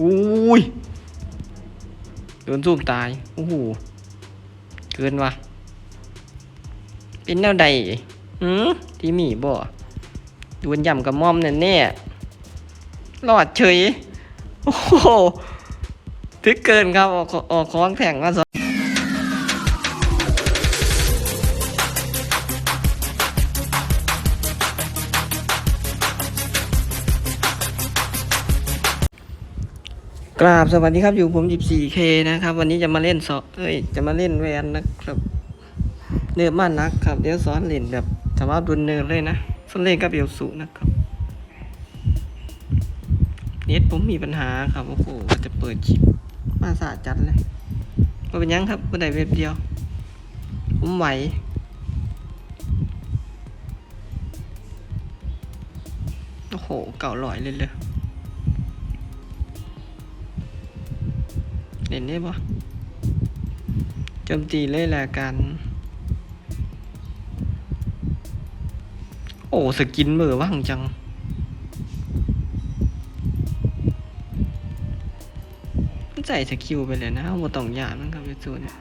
อุ้ยโดนซูมตายโอ้โหเกินว่ะเป็นแนวใดหืมที่มีบ่ดวนย่ำกับม่อมเนี่ยแน่รอดเฉย โอ้โหทึกเกินครับ ออกออกค้องแข่งมาส ราบสวัสดีครับอยู่ผม 14K นะครับ วันนี้จะมาเล่นซอเอ้ยจะมาเล่นแวนนะครับเนื้อมานักครับเดี๋ยวสอนเล่นแบบสามารถดุนเนินเลยนะสอนเล่นกับเอลสูนะครับเน็ตผมมีปัญหาครับโอ้โหจะเปิดคลิปมาสาจัดเลยมาเป็นยังครับคนใดเว็บเดียว ผมไหวโอ้โหเก่าลอยเลยเลย ล่นได้ปะโจมตีเลยละกัน โอ้สกินมือว่างจัง ใส่สกิลไปเลยนะว่าต้องยานมันครับไอ้ส่วนเนี่ย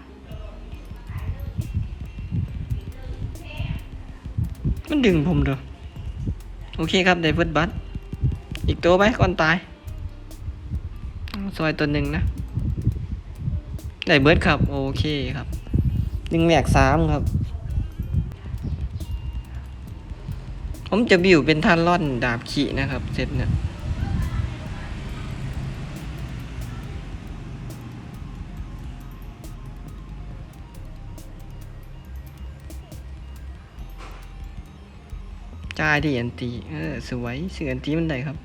มันดึงผมเด้อโอเคครับได้เฟิร์สบัตอีกตัวไหมก่อนตายซอยตัวหนึ่งนะ ได้เบิร์ดครับ โอเคครับหนึ่งแหลกสามครับ ผมจะบิวเป็นท่านล่อนดาบขี่นะครับ เซตเนี่ยจ่ายดีอันตีเออสวยเสืออันตีมันได้ครับ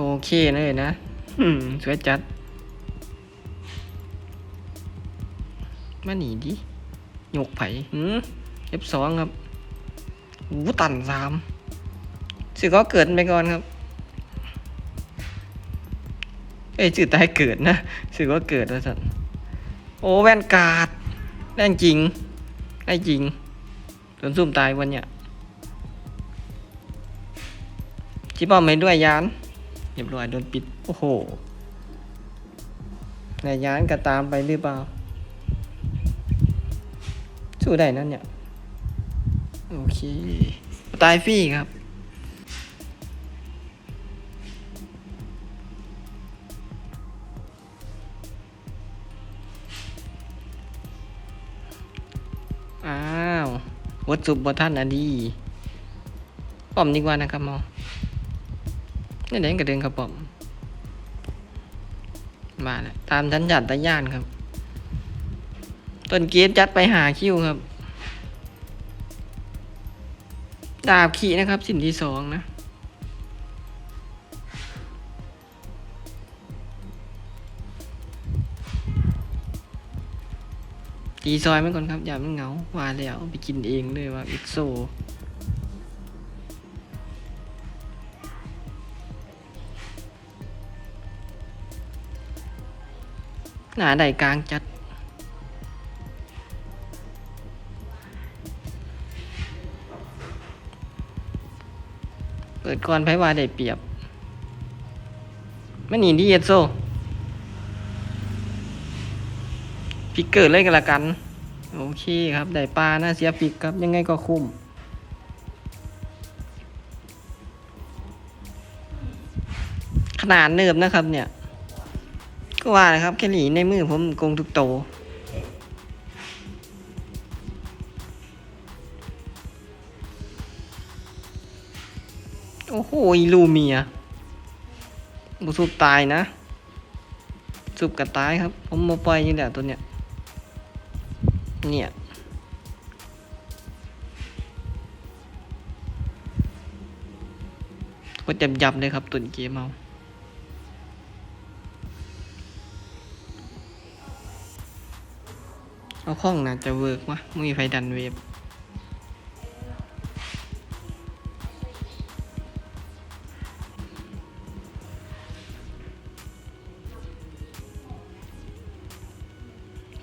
โอเคเลยนะอืมสวยจัด มาหนีดิหยกไผ่หืมเอฟสองครับหูตันสามสื่อก็เกิดไปก่อนครับ เอ้ยสื่อตายเกิดนะสื่อก็เกิดแล้วสันโอ้แว่นการ์ดแน่จริงได้จริงโดนซุ่มตายวันเนี้ยชิปอมไม่ด้วยยานเรียบร้อยโดนปิด โอ้โหนายยานก็ตามไปหรือเปล่า สู้ได้นั่นเนี่ย โอเค ตายฟรีครับอ้าววัดสุบบท่านอดีป้อมดีกว่านะครับหมอ นี่เด่นกระเด็นครับป้อมมาแล้วตามทันหยัดตะย่านครับ ต้นเกตจัดไปหาคิวครับ ดาบขี่นะครับ สิ่งที่สองนะตีซอยมันก่อนครับ อย่ามันเหงาว่าแล้วไปกินเองเลยว่าอิโซ หนาใดกลางจัด เปิดก่อนไพ่วาได้เปรียบไม่หนีดีเอสโซพิกเกิดเลยกันละกัน โอเคครับ ได้ปลาหน่าเสียปิกครับ ยังไงก็คุ้มขนาดเนิบนะครับเนี่ย ก็ว่านะครับแค่หนีในมือผมโกงทุกโต โอ้โหอีลูเมียบุสุบตายนะสุบกับตายครับ ผมมาปล่อยยังแหละตัวเนี้ย เนี่ยก็จำยับเลยครับตุนเกมเอา เอาข้องน่าจะเวิร์กวะมึงมีไฟดันเวฟ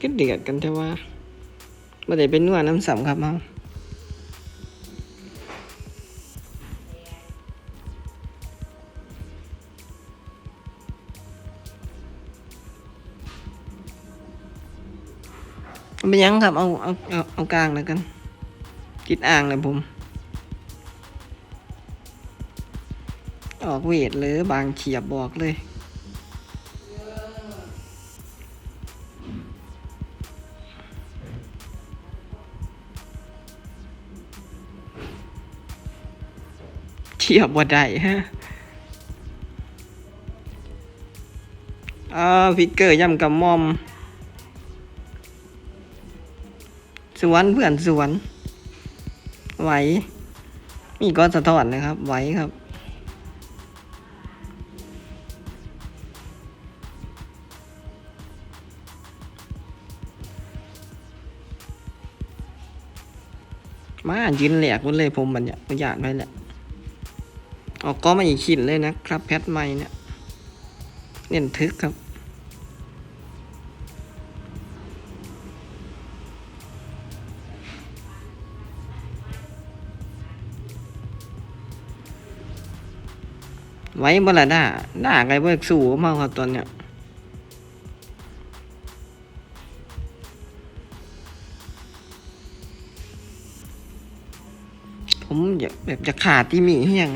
ก็เดือดกันแต่ว่าไม่ได้เป็นนวดน้ำสัมครับเมา เป็นยังครับ เอาเอาเอาเอากลางแล้วกันติดอ่างเลยผม ออกเวทเลยบางเฉียบบอกเลยเฉียบบ่ได้ฮะอ่าฟิกเกอร์ย่ำกับมอม สวนเพื่อนสวน ไหว มีก้อนสะท้อนนะครับ ไหวครับมายืนแหลกหมดเลยผมมันเนี่ยประหยัดไปแหละออกก็มาอีกขินเลยนะครับ แพทใหม่เนี่ย เน้นทึกครับ ไว้บ่ละด่าด่าไงเบิกสู่มาครับตอนเนี้ยผมอยากแบบจะขาดตีมีเฮียง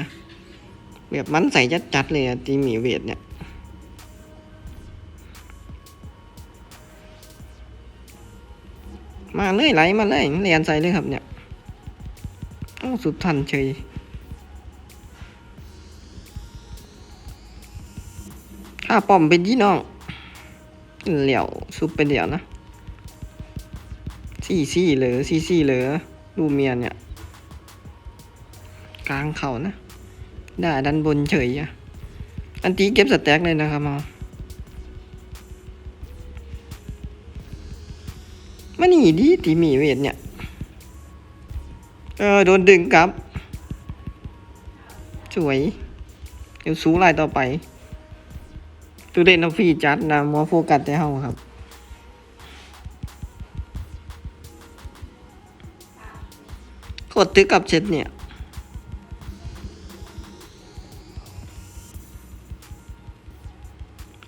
แบบมันใส่จัดจัดๆเลยอะตีมีเวทเนี่ยมาเลยไหลมาเลยเรียนใส่เลยครับเนี่ย สุดทันเฉย ถ้าป้อมเป็นยี่น้อง เหลี่ยวซุปเป็นเดี่ยวนะซี่ซี่เหลือซี่ซี่เหลือดูเมียนเนี่ย กลางเขานะด่าดันบนเฉยอะอันตีเก็บสแต็กเลยนะครับมามันหนีดีตีหมีเวทเนี่ย เออ โดนดึงกลับ สวย เดี๋ยวสู้ลายต่อไป ตูเล่นเอาฟรีจัดนะมอโฟกัสแต่เฮาครับกดตึกกับเช็ดเนี่ย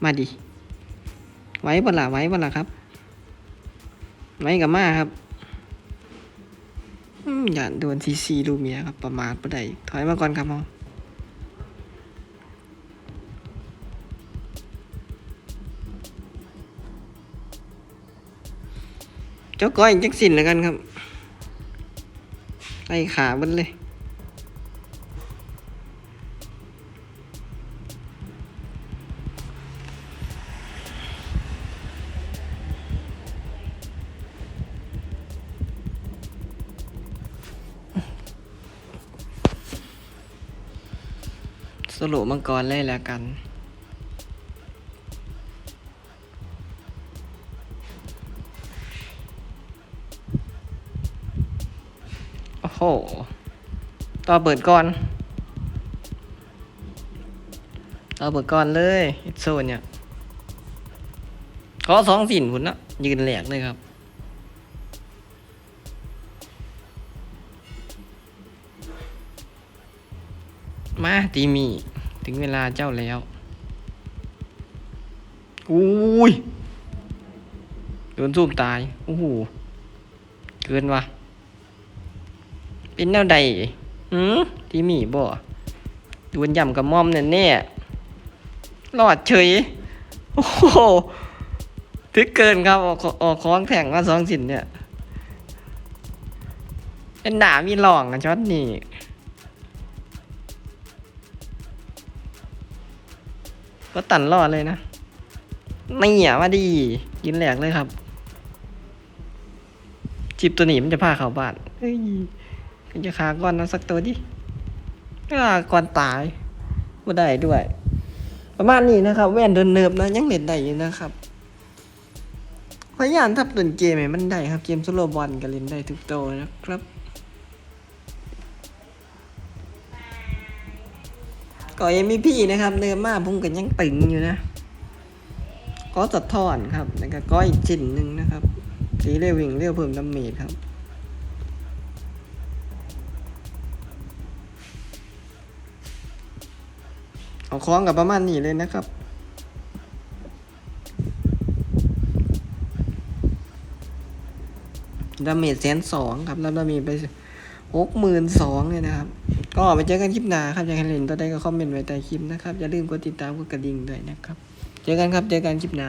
มาดิ ไว้บ่ล่ะไว้บ่ล่ะครับ ไว้กับมาครับอย่าโดนซีซีลูเมียครับ ประมาทบ่ได้ถอยมาก่อนครับเฮา จ้าก้อยจักสินแล้วกันครับไล่ขามันเลย สรุปมังกรเลยแล้วกัน ต่อเปิดก่อน ต่อเปิดก่อนเลยอิโซนเนี่ยขอสองสินหุ่นนะยืนแหลกเลยครับมาตีมี ถึงเวลาเจ้าแล้วอุ้ยโดนซูมตายโอ้โหเกินว่ะ เป็นแนวใดหืมที่มีบ่ดวนย่ำกับมอมเนี่ยแน่รอดเฉย โอ้โหทึกเกินครับ ออกออกคล้องแข่งมาสองสินเนี่ย เป็นหนามีหลองกันช็อตนี่ก็ตันรอดเลยนะไม่เหนียมาดียินแหลกเลยครับจิบตัวหนีมันจะพาเข้าบ้านเฮ้ย จะขาก่อนนะสักตัวดิอ่าก่อนตายบ่ได้ด้วย ประมาณนี้นะครับ แว่นเดินเนิบนะยังเล่นได้อยู่นะครับพยายามทับต้นเกมให้มันได้ครับ เกมสโลบอลก็เล่นได้ทุกตัวนะครับ ก็ยังมีพี่นะครับ เนิบมากผมก็ยังตึงอยู่นะก็สะท้อนครับแล้วก็ก้อยอีกชิ้นหนึ่งนะครับสีเรียววิ่งเรียวเพิ่มดาเมจครับ เอาคล้องกับประมาณนี้เลยนะครับดาเมจแสนสองครับแล้วดาเมจไปหกหมื่นสองเลยนะครับ ก็ไปเจอกันคลิปหน้าครับอยากให้เล่นตัวใดก็คอมเมนต์ไว้ใต้คลิปนะครับ อย่าลืมกดติดตามกดกระดิ่งด้วยนะครับ เจอกันครับ เจอกันคลิปหน้า